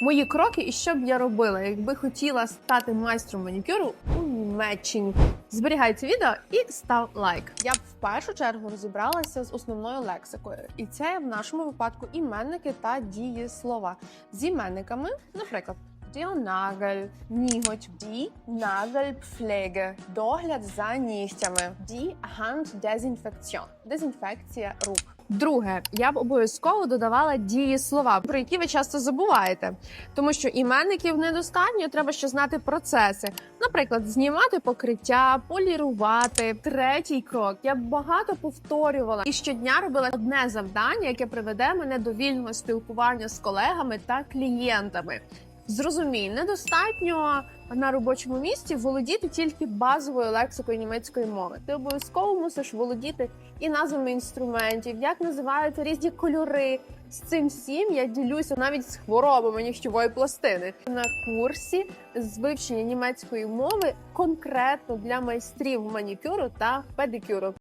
Мої кроки і що б я робила, якби хотіла стати майстром манікюру у Німеччині. Зберігай це відео і став лайк. Я б в першу чергу розібралася з основною лексикою, і це в нашому випадку іменники та дієслова. З іменниками, наприклад. Der Nagel, ніготь, die Nagelpflege, догляд за нігтями, die Handdesinfektion, дезінфекція рук. Друге, я б обов'язково додавала дієслова, про які ви часто забуваєте, тому що іменників недостатньо, треба ще знати процеси. Наприклад, знімати покриття, полірувати. Третій крок я б багато повторювала і щодня робила одне завдання, яке приведе мене до вільного спілкування з колегами та клієнтами. Зрозумій, недостатньо на робочому місці володіти тільки базовою лексикою німецької мови. Ти обов'язково мусиш володіти і назвами інструментів, як називаються різні кольори. З цим всім я ділюся навіть з хворобами нігтєвої пластини на курсі з вивчення німецької мови конкретно для майстрів манікюру та педикюру.